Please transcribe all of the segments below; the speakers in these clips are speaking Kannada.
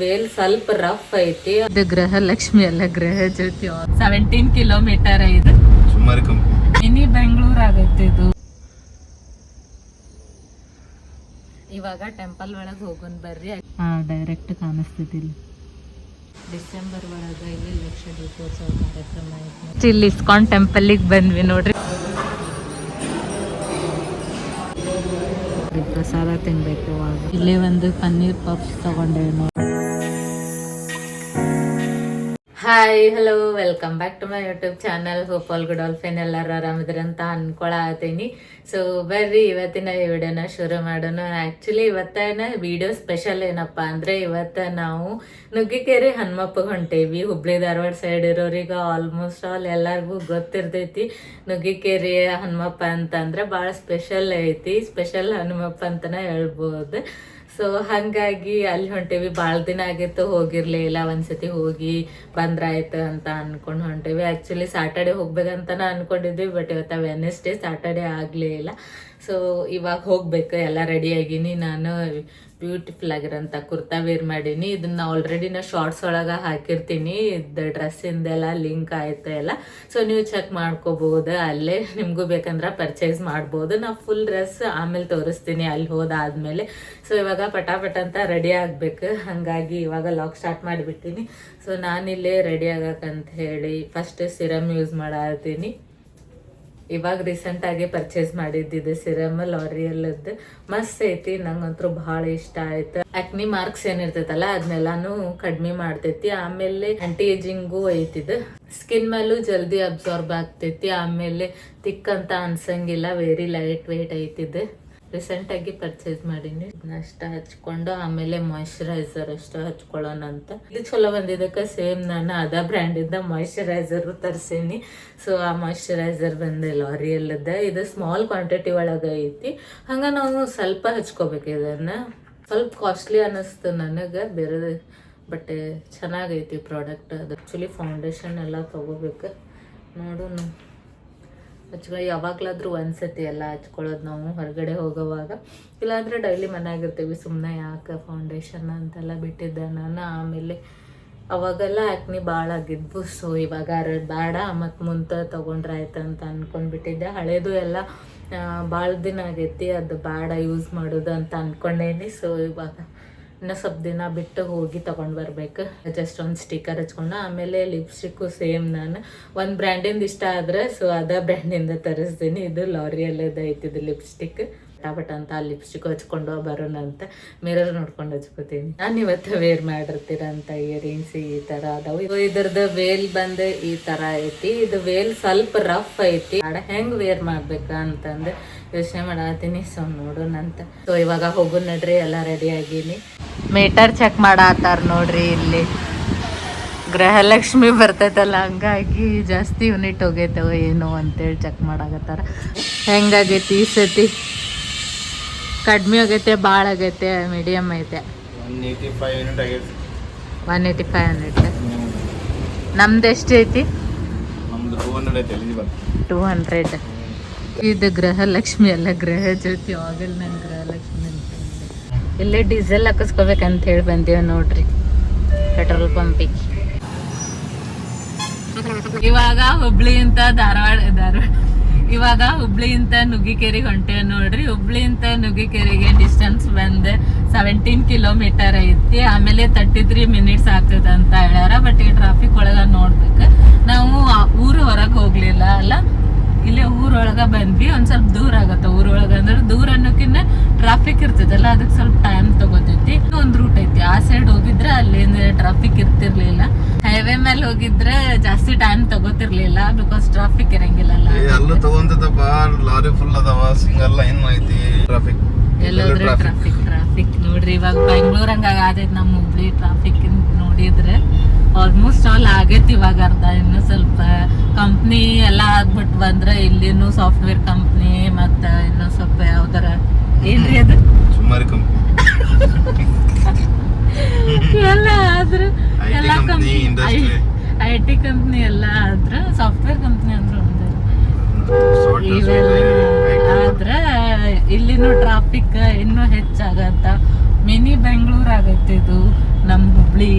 ವೇಲ್ ಸ್ವಲ್ಪ ರಫ್ ಐತಿ. ಅದು ಗ್ರಹ ಲಕ್ಷ್ಮಿ ಅಲ್ಲ ಗ್ರಹ ಜ್ಯೋತಿ. ಸೆವೆಂಟೀನ್ ಕಿಲೋಮೀಟರ್ ಇದು ಸುಮಾರು ಮಿನಿ ಬೆಂಗಳೂರು ಆಗೈತೆ ಇದು. ಇವಾಗ ಟೆಂಪಲ್ ಒಳಗೆ ಹೋಗೋನ್ ಬರ್ರಿ. ಹಾ ಡೈರೆಕ್ಟ್ ಕಾಣಿಸ್ತಿದ್ದಿಲ್ಲ. ಡಿಸೆಂಬರ್ ಒಳಗ ಇಲ್ಲಿ ಲಕ್ಷ ದೀಪೋತ್ಸವ ಕಾರ್ಯಕ್ರಮ ಐತಿ. ಇಲ್ಲಿ ಇಸ್ಕಾನ್ ಟೆಂಪಲ್ಗೆ ಬಂದ್ವಿ ನೋಡ್ರಿ. ಪ್ರಸಾದ ತಿನ್ಬೇಕು ಇಲ್ಲಿ ಇಲ್ಲೇ ಒಂದು ಪನ್ನೀರ್ ಪಫ್ಸ್ ತಗೊಂಡೇವಿ ನೋಡಿ hi hello welcome back to my YouTube channel hope all good all fine ಎಲ್ಲರೂ ಆರಾಮಿದ್ರಿ ಅಂತ ಅನ್ಕೊಳತೀನಿ. ಸೊ ಬರ್ರಿ, ಇವತ್ತಿನ ವಿಡಿಯೋನ ಶುರು ಮಾಡೋಣ. ಆ್ಯಕ್ಚುಲಿ ಇವತ್ತಿನ ವಿಡಿಯೋ ಸ್ಪೆಷಲ್ ಏನಪ್ಪ ಅಂದರೆ, ಇವತ್ತು ನಾವು ನುಗ್ಗಿಕೇರಿ ಹನುಮಪ್ಪ ಹೊಂಟೇವಿ. ಹುಬ್ಳಿ ಧಾರವಾಡ ಸೈಡ್ ಇರೋರಿಗೆ ಆಲ್ಮೋಸ್ಟ್ ಆಲ್ ಎಲ್ಲರಿಗೂ ಗೊತ್ತಿರ್ತೈತಿ. ನುಗ್ಗಿಕೇರಿ ಹನುಮಪ್ಪ ಅಂತಂದ್ರೆ ಭಾಳ ಸ್ಪೆಷಲ್ ಐತಿ. ಸ್ಪೆಷಲ್ ಹನುಮಪ್ಪ ಅಂತಲೇ ಹೇಳ್ಬೋದು. ಸೊ ಹಾಗಾಗಿ ಅಲ್ಲಿ ಹೊಂಟೇವಿ. ಭಾಳ ದಿನ ಆಗಿತ್ತು ಹೋಗಿರ್ಲಿಲ್ಲ ಒಂದ್ಸತಿ ಹೋಗಿ ಬಂದ್ರಾಯ್ತು ಅಂತ ಅನ್ಕೊಂಡು ಹೊಂಟೇವಿ. ಆ್ಯಕ್ಚುಲಿ ಸಾಟರ್ಡೆ ಹೋಗ್ಬೇಕಂತನ ಅನ್ಕೊಂಡಿದ್ವಿ ಬಟ್ ಇವತ್ತು ವೆನೆಸ್ಡೇ ಸಾಟರ್ಡೆ ಆಗಲೇ ಇಲ್ಲ. ಸೊ ಇವಾಗ ಹೋಗ್ಬೇಕು. ಎಲ್ಲ ರೆಡಿ ಆಗೀನಿ. ನಾನು ಬ್ಯೂಟಿಫುಲ್ ಆಗಿರೋಂಥ ಕುರ್ತಾ ವೇರ್ ಮಾಡೀನಿ. ಇದನ್ನ ಆಲ್ರೆಡಿ ನಾ ಶಾರ್ಟ್ಸ್ ಒಳಗೆ ಹಾಕಿರ್ತೀನಿ. ಇದು ಡ್ರೆಸ್ಸಿಂದೆಲ್ಲ ಲಿಂಕ್ ಆಯ್ತು ಎಲ್ಲ. ಸೊ ನೀವು ಚೆಕ್ ಮಾಡ್ಕೋಬಹುದು. ಅಲ್ಲೇ ನಿಮಗೂ ಬೇಕಂದ್ರೆ ಪರ್ಚೇಸ್ ಮಾಡ್ಬೋದು. ನಾ ಫುಲ್ ಡ್ರೆಸ್ ಆಮೇಲೆ ತೋರಿಸ್ತೀನಿ ಅಲ್ಲಿ ಹೋದಾದ್ಮೇಲೆ. ಸೊ ಇವಾಗ ಪಟಾಪಟ ಅಂತ ರೆಡಿ ಆಗ್ಬೇಕು. ಹಾಗಾಗಿ ಇವಾಗ ಲಾಕ್ ಸ್ಟಾರ್ಟ್ ಮಾಡಿಬಿಟ್ಟಿನಿ. ಸೊ ನಾನಿಲ್ಲೇ ರೆಡಿ ಆಗಕ್ಕಂತ ಹೇಳಿ ಫಸ್ಟ್ ಸಿರಮ್ ಯೂಸ್ ಮಾಡತ್ತೀನಿ ಇವಾಗ ರೀಸೆಂಟ್ ಆಗಿ ಪರ್ಚೇಸ್ ಮಾಡಿದ್ದಿದೆ ಸಿರಮ್ ಲಾರಿಯಲ್ದು ಮಸ್ತ್ ಐತಿ ನಂಗಂತೂ ಬಹಳ ಇಷ್ಟ ಆಯ್ತು. ಅಕ್ನಿ ಮಾರ್ಕ್ಸ್ ಏನಿರ್ತೈತಲ್ಲ ಅದನ್ನೆಲ್ಲಾನು ಕಡಿಮೆ ಮಾಡ್ತೈತಿ. ಆಮೇಲೆ ಆಂಟಿ ಏಜಿಂಗು ಐತಿದ್. ಸ್ಕಿನ್ ಮೇಲೂ ಜಲ್ದಿ ಅಬ್ಸಾರ್ಬ್ ಆಗ್ತೈತಿ. ಆಮೇಲೆ ತಿಕ್ಕಂತ ಅನ್ಸಂಗಿಲ್ಲ ವೆರಿ ಲೈಟ್ ವೇಟ್ ಐತಿದು. ರೀಸೆಂಟ್ ಆಗಿ ಪರ್ಚೇಸ್ ಮಾಡೀನಿ. ಅಷ್ಟ ಹಚ್ಕೊಂಡು ಆಮೇಲೆ ಮಾಯಿಶ್ಚರೈಸರ್ ಅಷ್ಟ ಹಚ್ಕೊಳ್ಳೋಣ ಅಂತ. ಇದು ಚಲೋ ಬಂದಿದ್ದಕ್ಕೆ ಸೇಮ್ ನಾನು ಅದ ಬ್ರ್ಯಾಂಡಿಂದ ಮಾಯಿಶ್ಚರೈಸರ್ ತರಿಸೀನಿ. ಸೊ ಆ ಮಾಯಿಶ್ಚರೈಸರ್ ಬಂದೆ ಲಾರಿಯಲ್ಲದ. ಇದು ಸ್ಮಾಲ್ ಕ್ವಾಂಟಿಟಿ ಒಳಗೆ ಐತಿ. ಹಂಗೆ ನಾವು ಸ್ವಲ್ಪ ಹಚ್ಕೋಬೇಕು ಇದನ್ನ. ಸ್ವಲ್ಪ ಕಾಸ್ಟ್ಲಿ ಅನ್ನಿಸ್ತು ನನಗೆ. ಬೇರೆ ಬಟ್ ಚೆನ್ನಾಗೈತಿ ಪ್ರಾಡಕ್ಟ್ ಅದು. ಆ್ಯಕ್ಚುಲಿ ಫೌಂಡೇಶನ್ ಎಲ್ಲ ತಗೋಬೇಕು. ನೋಡೋಣ. ಹಚ್ಕೊ ಯಾವಾಗಲಾದ್ರೂ ಒಂದ್ಸತಿ ಎಲ್ಲ ಹಚ್ಕೊಳ್ಳೋದು ನಾವು ಹೊರಗಡೆ ಹೋಗೋವಾಗ. ಇಲ್ಲಾಂದರೆ ಡೈಲಿ ಮನೆಯಾಗಿರ್ತೀವಿ ಸುಮ್ಮನೆ ಯಾಕೆ ಫೌಂಡೇಶನ್ ಅಂತೆಲ್ಲ ಬಿಟ್ಟಿದ್ದೆ ನಾನು. ಆಮೇಲೆ ಅವಾಗೆಲ್ಲ ಆ್ಯಕ್ನಿ ಭಾಳ ಆಗಿದ್ವು. ಸೊ ಇವಾಗ ಬೇಡ, ಮತ್ತು ಮುಂತ ತೊಗೊಂಡ್ರೆ ಆಯ್ತು ಅಂತ ಅಂದ್ಕೊಂಡ್ಬಿಟ್ಟಿದ್ದೆ ಹಳೇದು ಎಲ್ಲ ಭಾಳ ದಿನ ಆಗೈತಿ, ಅದು ಬೇಡ ಯೂಸ್ ಮಾಡೋದು ಅಂತ ಅಂದ್ಕೊಂಡೇನಿ ಸೊ ಇವಾಗ ಇನ್ನು ಸ್ವಲ್ಪ ದಿನ ಬಿಟ್ಟು ಹೋಗಿ ತಗೊಂಡ್ ಬರ್ಬೇಕು. ಜಸ್ಟ್ ಒಂದು ಸ್ಟಿಕ್ಕರ್ ಹಚ್ಕೊಂಡು, ಆಮೇಲೆ ಲಿಪ್ಸ್ಟಿಕ್ಕು ಸೇಮ್ ನಾನು. ಒಂದು ಬ್ರ್ಯಾಂಡಿಂದ ಇಷ್ಟ ಆದ್ರೆ ಸೊ ಅದ ಬ್ರ್ಯಾಂಡಿಂದ ತರಿಸ್ತೀನಿ. ಇದು ಲಾರಿಯಲ್ಲದ ಐತಿದು ಲಿಪ್ಸ್ಟಿಕ್ ಪಟಾಪಟ ಅಂತ ಆ ಲಿಪ್ಸ್ಟಿಕ್ ಹಚ್ಕೊಂಡು ಬರೋಣ ಅಂತ ಮಿರರ್ ನೋಡ್ಕೊಂಡು ಹಚ್ಕೋತೀನಿ. ನಾನು ಇವತ್ತು ವೇರ್ ಮಾಡಿರ್ತೀರಂತ ಇಯರಿಂಗ್ಸ್ ಈ ತರ ಅದಾವು. ಇದು ಇದ್ರದ್ದು ವೇಲ್ ಬಂದು ಈ ತರ ಐತಿ. ಇದು ವೇಲ್ ಸ್ವಲ್ಪ ರಫ್ ಐತಿ. ಅಡ ಹೆಂಗ್ ವೇರ್ ಮಾಡ್ಬೇಕ ಅಂತಂದು ಯೋಚನೆ ಮಾಡತ್ತೀನಿ ಸೊ ನೋಡೋಣ ಅಂತ ಸೊ ಇವಾಗ ಹೋಗು ನಡ್ರಿ, ಎಲ್ಲ ರೆಡಿ ಆಗೀನಿ. ಮೀಟರ್ ಚೆಕ್ ಮಾಡತ್ತಾರ ನೋಡ್ರಿ ಇಲ್ಲಿ. ಗೃಹಲಕ್ಷ್ಮಿ ಬರ್ತೈತಲ್ಲ ಹಂಗಾಗಿ ಜಾಸ್ತಿ ಯೂನಿಟ್ ಹೋಗೈತವ ಏನು ಅಂತೇಳಿ ಚೆಕ್ ಮಾಡಾಕತ್ತಾರ. ಹೆಂಗಾಗೈತಿ ಈ ಸತಿ? ಕಡಿಮೆ ಆಗೈತೆ ಭಾಳ ಆಗೈತೆ ಮೀಡಿಯಮ್ ಐತೆ? ಒನ್ ಏಯ್ಟಿ ಫೈವ್ ಯೂನಿಟ್ ನಮ್ದು ಎಷ್ಟು ಐತಿ? ಟೂ ಹಂಡ್ರೆಡ್ ಇದು ಗೃಹಲಕ್ಷ್ಮಿ ಅಲ್ಲ ಗೃಹ ಜ್ಯೋತಿ ಆಗಲ್ ನಂಗೆ ಗೃಹಲಕ್ಷ್ಮಿ. ಇಲ್ಲೇ ಡೀಸೆಲ್ ಹಾಕಿಸ್ಕೋಬೇಕಂತ ಹೇಳಿ ಬಂದೇವೆ ನೋಡ್ರಿ. ಪೆಟ್ರೋಲ್ ಪಂಪಿಗೆ. ಇವಾಗ ಹುಬ್ಳಿಯಿಂದ ಧಾರವಾಡ ಧಾರವಾಡ. ಇವಾಗ ಹುಬ್ಳಿಯಿಂದ ನುಗ್ಗಿಕೆರೆಗೆ ಹೊಂಟೇವೆ ನೋಡ್ರಿ. ಹುಬ್ಳಿಯಿಂದ ನುಗ್ಗಿಕೆರೆಗೆ ಡಿಸ್ಟೆನ್ಸ್ ಬಂದ್ ಸೆವೆಂಟೀನ್ ಕಿಲೋಮೀಟರ್ ಐತಿ. ಆಮೇಲೆ ತರ್ಟಿ ತ್ರೀ ಮಿನಿಟ್ಸ್ ಆಗ್ತದೆ ಅಂತ ಹೇಳ್ಯಾರ. ಬಟ್ ಈ ಟ್ರಾಫಿಕ್ ಒಳಗ ನೋಡ್ಬೇಕು. ನಾವು ಊರು ಹೊರಗೆ ಹೋಗ್ಲಿಲ್ಲ ಅಲ್ಲ. ಇಲ್ಲೇ ಊರೊಳಗ ಬಂದ್ವಿ. ಒಂದ್ ಸ್ವಲ್ಪ ದೂರ ಆಗತ್ತ ಊರೊಳಗ. ಅಂದ್ರೆ ದೂರ ಅನ್ನೋಕಿನ್ನ ಟ್ರಾಫಿಕ್ ಇರ್ತೈತಲ್ಲ ಅದಕ್ಕೆ ಸ್ವಲ್ಪ ಟೈಮ್ ತಗೋತೈತಿ. ಒಂದ್ ರೂಟ್ ಐತಿ. ಆ ಸೈಡ್ ಹೋಗಿದ್ರೆ ಅಲ್ಲಿ ಟ್ರಾಫಿಕ್ ಇರ್ತಿರ್ಲಿಲ್ಲ. ಹೈವೇ ಮೇಲೆ ಹೋಗಿದ್ರೆ ಜಾಸ್ತಿ ಟೈಮ್ ತಗೋತಿರ್ಲಿಲ್ಲ ಬಿಕಾಸ್ ಟ್ರಾಫಿಕ್ ಇರಂಗಿಲ್ಲ ಎಲ್ಲ ಲಾರಿ ಫುಲ್ ಅದಾವ ಸಿಂಗಲ್ ಲೈನ್ ಐತಿ. ಟ್ರಾಫಿಕ್ ಎಲ್ಲೋದ್ರೆ ಟ್ರಾಫಿಕ್ ಟ್ರಾಫಿಕ್ ನೋಡ್ರಿ ಇವಾಗ ಬೆಂಗಳೂರು ಹಂಗ ಆದೈತಿ ನಮ್ಮ ಹುಬ್ಳಿ ಟ್ರಾಫಿಕ್ ನೋಡಿದ್ರೆ. ಆಲ್ಮೋಸ್ಟ್ ಆಲ್ ಆಗೈತಿ ಇವಾಗ ಅರ್ಧ. ಇನ್ನು ಸ್ವಲ್ಪ ಕಂಪ್ನಿ ಎಲ್ಲ ಆಗ್ಬಿಟ್ಟು ಬಂದ್ರೆ ಇಲ್ಲಿನೂ ಸಾಫ್ಟ್ವೇರ್ ಕಂಪ್ನಿ ಮತ್ತ ಇನ್ನು ಸ್ವಲ್ಪ ಯಾವ್ದಾರ ಏನ್ರಿ ಅದು? ಸುಮಾರು ಕಂಪ್ನಿ ಎಲ್ಲ ಆದ್ರ ಎಲ್ಲ ಕಂಪ್ನಿ. ಐ ಟಿ ಕಂಪ್ನಿ ಎಲ್ಲ ಆದ್ರ ಸಾಫ್ಟ್ವೇರ್ ಕಂಪ್ನಿ ಅಂದ್ರೆ ಒಂದು. ಆದ್ರ ಇಲ್ಲಿನೂ ಟ್ರಾಫಿಕ್ ಇನ್ನೂ ಹೆಚ್ಚಾಗತ್ತ. ಮಿನಿ ಬೆಂಗಳೂರು ಆಗತ್ತೆ ಇದು ನಮ್ಮ ಹುಬ್ಳಿ.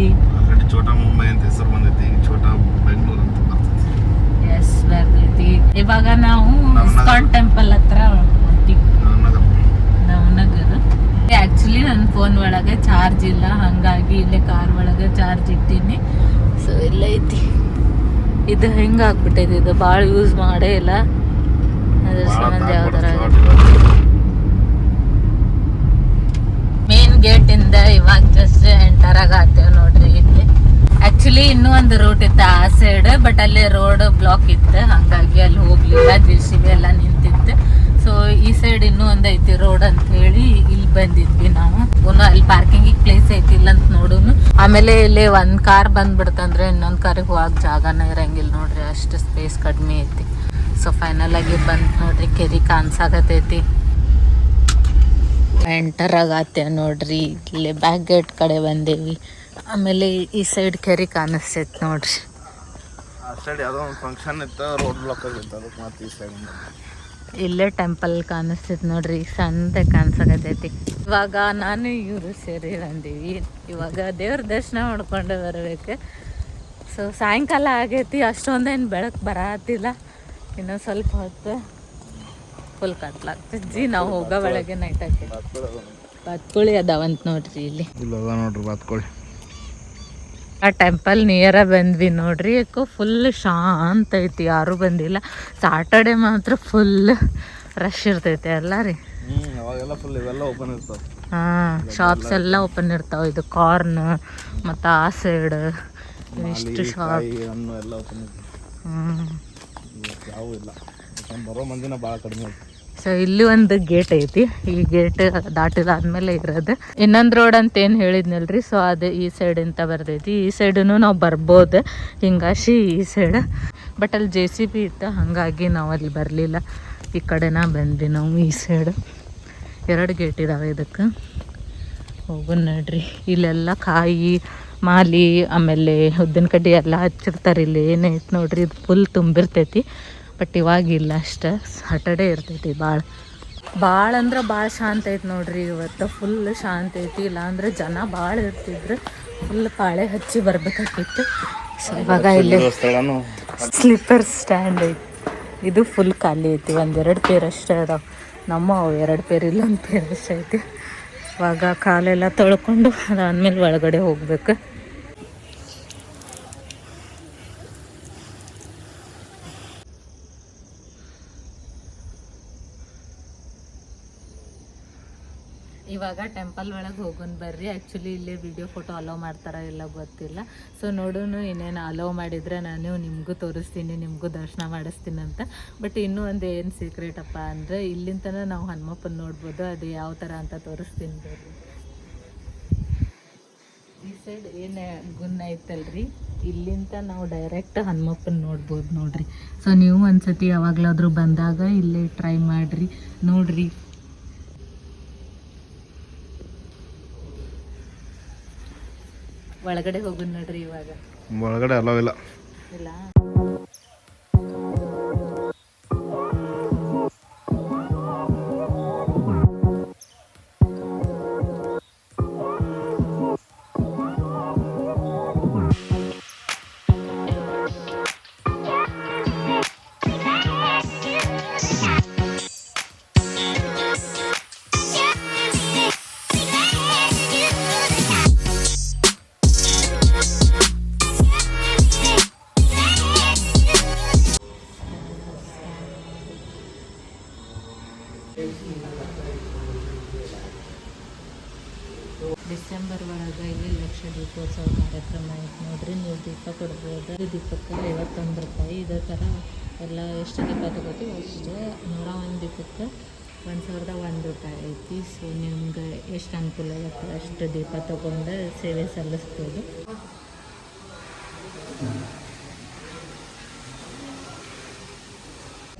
ಛೋಟಾ ಮುಂಬೈ ಅಂತ ಹೆಸರು ಬಂದೈತಿ. ಛೋಟಾ ಇವಾಗ ನಾವು ಇಸ್ಕಾನ್ ಟೆಂಪಲ್ ಹತ್ರ ಹೊಂಟಿವಿ. ನವನಗರ. ಆಕ್ಚುಲಿ ನನ್ನ ಫೋನ್ ಒಳಗೆ ಚಾರ್ಜ್ ಇಲ್ಲ. ಹಂಗಾಗಿ ಇಲ್ಲೇ ಕಾರ್ ಒಳಗೆ ಚಾರ್ಜ್ ಇಟ್ಟೀನಿ. ಸೊ ಇಲ್ಲ ಐತಿ. ಇದು ಹೆಂಗೆ ಆಗ್ಬಿಟ್ಟೈತಿ? ಇದು ಭಾಳ ಯೂಸ್ ಮಾಡೇ ಇಲ್ಲ. ಅದ್ರ ಸಂಬಂಧ ಯಾವ್ದಾರ ಮೇನ್ ಗೇಟ್ ಇಂದ ಇವಾಗ ಜಸ್ಟ್ ಎಂಟರ್ ಆಗ್ತೇವೆ ನೋಡ್ರಿ. ಆಕ್ಚುಲಿ ಇನ್ನೂ ಒಂದು ರೂಟ್ ಇತ್ತು ಆ ಸೈಡ್ ಬಟ್ ಅಲ್ಲಿ ರೋಡ್ ಬ್ಲಾಕ್ ಇತ್ತು. ಹಂಗಾಗಿ ಅಲ್ಲಿ ಹೋಗ್ಲಿಲ್ಲ. ಬಿ ಎಲ್ಲ ನಿಂತಿತ್ತು. ಸೊ ಈ ಸೈಡ್ ಇನ್ನೂ ಒಂದು ಐತಿ ರೋಡ್ ಅಂತ ಹೇಳಿ ಇಲ್ಲಿ ಬಂದಿದ್ವಿ ನಾವು. ಅಲ್ಲಿ ಪಾರ್ಕಿಂಗಿಗೆ ಪ್ಲೇಸ್ ಐತಿ ಇಲ್ಲ ಅಂತ ನೋಡುನು. ಆಮೇಲೆ ಇಲ್ಲಿ ಒಂದು ಕಾರ್ ಬಂದ್ಬಿಡ್ತಂದ್ರೆ ಇನ್ನೊಂದು ಕಾರಿಗೆ ಹೋಗಕ್ ಜಾಗನ ಇರಂಗಿಲ್ಲ ನೋಡ್ರಿ. ಅಷ್ಟು ಸ್ಪೇಸ್ ಕಡಿಮೆ ಐತಿ. ಸೊ ಫೈನಲ್ ಆಗಿ ಬಂದ್ ನೋಡ್ರಿ. ಕೆರಿ ಕಾಣ್ಸಾಕತೈತಿ ಎಂಟರ್ ಆಗತ್ತೆ ನೋಡ್ರಿ. ಇಲ್ಲಿ ಬ್ಯಾಕ್ ಗೇಟ್ ಕಡೆ ಬಂದೇವಿ. ಆಮೇಲೆ ಈ ಸೈಡ್ ಕೆರಿ ಕಾಣಿಸ್ತೈತೆ ನೋಡ್ರಿ. ಆ ಸೈಡ್ ಯಾವುದೋ ಒಂದು ಫಂಕ್ಷನ್ ಇತ್ತು ರೋಡ್ ಬ್ಲಾಕ್ ಆಗಿತ್ತು ಅದಕ್ಕೆ ಮತ್ತೆ ಈ ಸೈಡ್ ಇಲ್ಲೇ ಟೆಂಪಲ್ ಕಾಣಿಸ್ತೈತಿ ನೋಡ್ರಿ ಸಂತ ಕಾಣಿಸಕತೈತಿ ಇವಾಗ ನಾನು ಇವರು ಸೇರಿ ಬಂದೀವಿ. ಇವಾಗ ದೇವ್ರ ದರ್ಶನ ಮಾಡ್ಕೊಂಡು ಬರಬೇಕು. ಸೊ ಸಾಯಂಕಾಲ ಆಗೈತಿ ಅಷ್ಟೊಂದೇನು ಬೆಳಕು ಬರತ್ತಿಲ್ಲ ಇನ್ನೂ ಸ್ವಲ್ಪ ಹೊತ್ತು ಫುಲ್ ಕತ್ಲಾಗ್ತೈತಿ. ನಾವು ಹೋಗೋ ಒಳಗೆ ನೈಟ್ ಹಾಕಿ ಬತ್ಕುಳಿ ಅದಾವಂತ ನೋಡ್ರಿ ಇಲ್ಲಿ. ನೋಡ್ರಿ ಬಾತ್ಕೊಳ್ಳಿ ಆ ಟೆಂಪಲ್ ನಿಯರ ಬಂದ್ವಿ ನೋಡ್ರಿ. ಯಾಕೋ ಫುಲ್ ಶಾಂತ ಐತಿ. ಯಾರೂ ಬಂದಿಲ್ಲ. ಸಾಟರ್ಡೆ ಮಾತ್ರ ಫುಲ್ ರಶ್ ಇರ್ತೈತೆ ಅಲ್ಲ ರೀ. ಹಾಂ ಶಾಪ್ಸ್ ಎಲ್ಲ ಓಪನ್ ಇರ್ತಾವೆ. ಇದು ಕಾರ್ನ್ ಮತ್ತು ಆ ಸೈಡ್ ಇಷ್ಟು ಶಾಪ್ ಹ್ಞೂ ಬರೋ ಮಂದಿನ ಭಾಳ ಕಡಿಮೆ ಸೊ ಇಲ್ಲಿ ಒಂದು ಗೇಟ್ ಐತಿ. ಈ ಗೇಟ್ ದಾಟಿದಾದ್ಮೇಲೆ ಇರೋದು. ಇನ್ನೊಂದು ರೋಡ್ ಅಂತ ಏನು ಹೇಳಿದ್ನಲ್ರಿ? ಸೊ ಅದು ಈ ಸೈಡ್ ಅಂತ ಬರ್ತೈತಿ ಈ ಸೈಡೂ ನಾವು ಬರ್ಬೋದು. ಹಿಂಗಾಶಿ ಈ ಸೈಡ್ ಬಟ್ ಅಲ್ಲಿ ಜೆ ಸಿ ಬಿ ಇತ್ತು. ಹಾಗಾಗಿ ನಾವು ಅಲ್ಲಿ ಬರಲಿಲ್ಲ. ಈ ಕಡೆನ ಬಂದ್ವಿ ನಾವು ಈ ಸೈಡ್ ಎರಡು ಗೇಟ್ ಇದಾವೆ ಇದಕ್ಕೆ. ಹೋಗೋಣ ನೋಡ್ರಿ. ಇಲ್ಲೆಲ್ಲ ಕಾಯಿ, ಮಾಲಿ, ಆಮೇಲೆ ಉದ್ದಿನ ಕಡ್ಡಿ ಎಲ್ಲ ಹಚ್ಚಿರ್ತಾರೆ. ಇಲ್ಲಿ ಏನೈತೆ ನೋಡ್ರಿ. ಇದು ಫುಲ್ ತುಂಬಿರ್ತೈತಿ. ಬಟ್ ಇವಾಗಿಲ್ಲ ಅಷ್ಟೇ. ಸಾಟರ್ಡೆ ಇರ್ತೈತಿ ಭಾಳ ಭಾಳ ಅಂದ್ರೆ ಭಾಳ ಶಾಂತ ಐತಿ ನೋಡ್ರಿ ಇವತ್ತು. ಫುಲ್ ಶಾಂತ ಐತಿ. ಇಲ್ಲ ಅಂದ್ರೆ ಜನ ಭಾಳ ಇರ್ತಿದ್ರು. ಫುಲ್ ಪಾಳೆ ಹಚ್ಚಿ ಬರ್ಬೇಕಾಗಿತ್ತು. ಸೊ ಇವಾಗ ಇಲ್ಲಿ ಸ್ಲಿಪ್ಪರ್ ಸ್ಲೀಪರ್ ಸ್ಟ್ಯಾಂಡ್ ಐತಿ ಇದು ಫುಲ್ ಖಾಲಿ ಐತಿ. ಒಂದೆರಡು ಪೇರ್ ಅಷ್ಟೇ ಅದಾವ. ನಮ್ಮ ಅವು ಎರಡು ಪೇರ್ ಇಲ್ಲ ಒಂದು ಪೇರ್ ಅಷ್ಟೇ ಐತಿ. ಇವಾಗ ಕಾಲೆಲ್ಲ ತೊಳ್ಕೊಂಡು ಅದಾದ್ಮೇಲೆ ಒಳಗಡೆ ಹೋಗ್ಬೇಕು. ಇವಾಗ ಟೆಂಪಲ್ ಒಳಗೆ ಹೋಗೋಣ ಬರ್ರಿ. ಆ್ಯಕ್ಚುಲಿ ಇಲ್ಲೇ ವಿಡಿಯೋ ಫೋಟೋ ಅಲೋ ಮಾಡ್ತಾರ ಇಲ್ಲ ಗೊತ್ತಿಲ್ಲ. ಸೊ ನೋಡೋನು ಇನ್ನೇನು ಅಲೋ ಮಾಡಿದರೆ ನಾನು ನಿಮಗೂ ತೋರಿಸ್ತೀನಿ, ನಿಮಗೂ ದರ್ಶನ ಮಾಡಿಸ್ತೀನಿ ಅಂತ. ಬಟ್ ಇನ್ನೂ ಒಂದು ಏನು ಸೀಕ್ರೆಟ್ ಅಪ್ಪ ಅಂದರೆ ಇಲ್ಲಿಂದ ನಾವು ಹನುಮಪ್ಪನ ನೋಡ್ಬೋದು, ಅದು ಯಾವ ಥರ ಅಂತ ತೋರಿಸ್ತೀನಿ ಬರ್ರಿ. ಈ ಸೈಡ್ ಏನು ಗುನ್ನ ಐತಲ್ರಿ? ಇಲ್ಲಿಂದ ನಾವು ಡೈರೆಕ್ಟ್ ಹನುಮಪ್ಪನ ನೋಡ್ಬೋದು ನೋಡ್ರಿ. ಸೊ ನೀವು ಒಂದ್ಸತಿ ಯಾವಾಗಲಾದ್ರೂ ಬಂದಾಗ ಇಲ್ಲೇ ಟ್ರೈ ಮಾಡಿರಿ. ನೋಡ್ರಿ. ಒಳಗಡೆ ಹೋಗೋಣ ನೋಡ್ರಿ ಇವಾಗ. ಒಳಗಡೆ ಇಲ್ಲ. ಇಲ್ಲ. ಡಿಸೆಂಬರ್ ಒಳಗೆ ಇಲ್ಲಿ ಲಕ್ಷ ದೀಪೋತ್ಸವ ಕಾರ್ಯಕ್ರಮ ಐತೆ ನೋಡ್ರಿ. ನೀವು ದೀಪ ಕೊಡ್ಬೋದು. ದೀಪಕ್ಕೆ ಐವತ್ತೊಂದು ರೂಪಾಯಿ. ಇದೇ ಥರ ಎಲ್ಲ ಎಷ್ಟು ದೀಪ ತಗೋತೀವಿ ಅಷ್ಟು. ನೂರ ಒಂದು ದೀಪಕ್ಕೆ ಒಂದು ಸಾವಿರದ ಒಂದು ರೂಪಾಯಿ ಐತಿ. ಸೊ ನಿಮ್ಗೆ ಎಷ್ಟು ಅನುಕೂಲ ಆಗುತ್ತೆ ಅಷ್ಟು ದೀಪ ತೊಗೊಂಡು ಸೇವೆ ಸಲ್ಲಿಸ್ಬೋದು.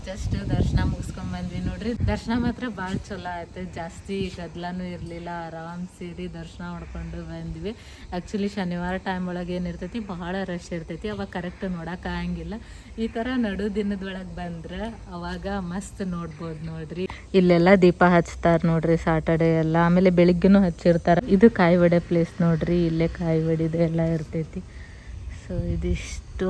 ಜಸ್ಟ್ ದರ್ಶನ ಮುಗಿಸ್ಕೊಂಡ್ ಬಂದ್ವಿ ನೋಡ್ರಿ. ದರ್ಶನ ಮಾತ್ರ ಭಾಳ ಚಲೋ ಆಯ್ತು. ಜಾಸ್ತಿ ಗದ್ಲಾನು ಇರಲಿಲ್ಲ. ಆರಾಮ್ ಸೇರಿ ದರ್ಶನ ಮಾಡ್ಕೊಂಡು ಬಂದ್ವಿ. ಆ್ಯಕ್ಚುಲಿ ಶನಿವಾರ ಟೈಮ್ ಒಳಗೆ ಏನಿರ್ತೈತಿ ಬಹಳ ರಶ್ ಇರ್ತೈತಿ. ಅವಾಗ ಕರೆಕ್ಟ್ ನೋಡೋಕ್ಕಾಗಂಗಿಲ್ಲ ಈ ಥರ ನಡು ದಿನದೊಳಗೆ ಬಂದ್ರೆ ಅವಾಗ ಮಸ್ತ್ ನೋಡ್ಬೋದು ನೋಡ್ರಿ. ಇಲ್ಲೆಲ್ಲ ದೀಪ ಹಚ್ತಾರೆ ನೋಡ್ರಿ ಸಾಟರ್ಡೆ ಎಲ್ಲ. ಆಮೇಲೆ ಬೆಳಿಗ್ಗೆನೂ ಹಚ್ಚಿರ್ತಾರೆ. ಇದು ಕಾಯಿ ಪ್ಲೇಸ್ ನೋಡ್ರಿ. ಇಲ್ಲೇ ಕಾಯಿ ವಡಿದು ಎಲ್ಲ ಇರ್ತೈತಿ. ಸೊ ಇದಿಷ್ಟು.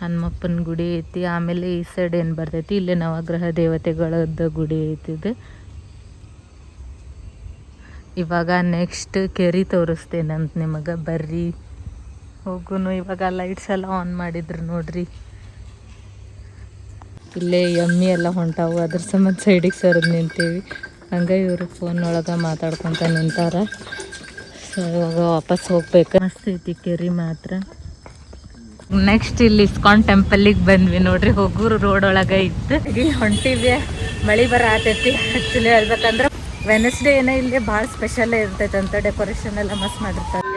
ಹನುಮಪ್ಪನ ಗುಡಿ ಐತಿ. ಆಮೇಲೆ ಈ ಸೈಡ್ ಏನು ಬರ್ತೈತಿ? ಇಲ್ಲೇ ನವಗ್ರಹ ದೇವತೆಗಳದ್ದು ಗುಡಿ ಐತಿ ಇದು. ಇವಾಗ ನೆಕ್ಸ್ಟ್ ಕೆರೆ ತೋರಿಸ್ತೇನಂತ ನಿಮಗೆ. ಬರ್ರಿ. ಹೋಗುನು. ಇವಾಗ ಲೈಟ್ಸ್ ಎಲ್ಲ ಆನ್ ಮಾಡಿದ್ರು ನೋಡ್ರಿ. ಇಲ್ಲೇ ಎಮ್ಮಿ ಎಲ್ಲ ಹೊಂಟಾವು. ಅದ್ರ ಸಂಬಂಧ ಸೈಡಿಗೆ ಸರಿದು ನಿಂತೀವಿ. ಹಂಗೆ ಇವರು ಫೋನ್ ಒಳಗೆ ಮಾತಾಡ್ಕೊತ ನಿಂತಾರ. ಸೊ ಇವಾಗ ವಾಪಸ್ ಹೋಗ್ಬೇಕು. ಮಸ್ತ್ ಐತಿ ಕೆರಿ ಮಾತ್ರ. ನೆಕ್ಸ್ಟ್ ಇಲ್ಲಿ ಇಸ್ಕಾನ್ ಟೆಂಪಲಿಗೆ ಬಂದ್ವಿ ನೋಡ್ರಿ ಹೋಗೂರು ರೋಡ್ ಒಳಗೆ ಇತ್ತು. ಇಲ್ಲಿ ಹೊಂಟಿವಿ ಮಳಿ ಬರ ಆತೈತಿ ಆ್ಯಕ್ಚುಲಿ ಹೇಳ್ಬೇಕಂದ್ರೆ ವೆನಸ್ಡೇ ಏನೋ ಇಲ್ಲಿ ಭಾಳ ಸ್ಪೆಷಲ್ ಇರ್ತೈತೆ ಅಂತ ಡೆಕೋರೇಷನ್ ಎಲ್ಲ ಮಸ್ತ್ ಮಾಡಿರ್ತಾರೆ.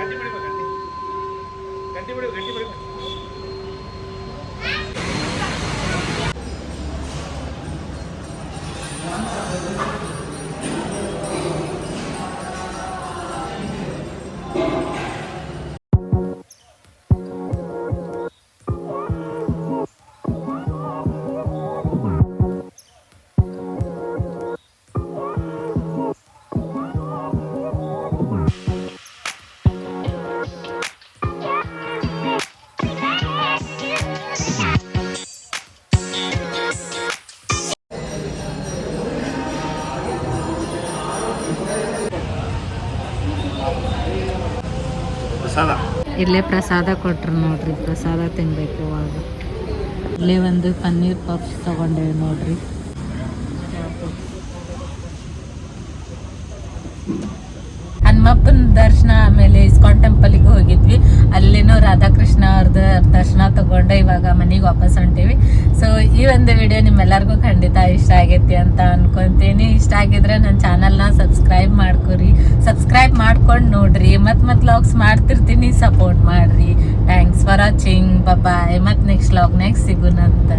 ಇಲ್ಲೇ ಪ್ರಸಾದ ಕೊಟ್ರು ನೋಡ್ರಿ, ಪ್ರಸಾದ ತಿನ್ಬೇಕು ಅವಾಗ ಇಲ್ಲೇ ಒಂದು ಪನ್ನೀರ್ ಪಫ್ಸ್ ತಗೊಂಡೇವಿ ನೋಡ್ರಿ. ಹನುಮಪ್ಪನ ದರ್ಶನ ಆಮೇಲೆ ಇಸ್ಕಾನ್ ಟೆಂಪಲ್ಗೆ ಹೋಗಿದ್ವಿ. ಅಲ್ಲಿನೂ ರಾಧಾಕೃಷ್ಣ ಅವ್ರದ್ದು ತಗೊಂಡು ಇವಾಗ ಮನೆಗೆ ವಾಪಸ್ ಹೊಂಟೀವಿ. ಸೊ ಈ ಒಂದು ವಿಡಿಯೋ ನಿಮ್ಮೆಲ್ಲರಿಗೂ ಖಂಡಿತ ಇಷ್ಟ ಆಗೈತಿ ಅಂತ ಅನ್ಕೊಂತೀನಿ. ಇಷ್ಟ ಆಗಿದ್ರೆ ನನ್ನ ಚಾನಲ್ನ ಸಬ್ಸ್ಕ್ರೈಬ್ ಮಾಡ್ಕೊರಿ. ಸಬ್ಸ್ಕ್ರೈಬ್ ಮಾಡ್ಕೊಂಡು ನೋಡ್ರಿ. ಮತ್ ಮತ್ತೆ ಲಾಗ್ಸ್ ಮಾಡ್ತಿರ್ತೀನಿ. ಸಪೋರ್ಟ್ ಮಾಡಿರಿ. ಥ್ಯಾಂಕ್ಸ್ ಫಾರ್ ವಾಚಿಂಗ್ ಬಾಯ್ ಮತ್ ನೆಕ್ಸ್ಟ್ ಲಾಗ್ ನೆಕ್ಸ್ಟ್ ಸಿಗುನಂತ.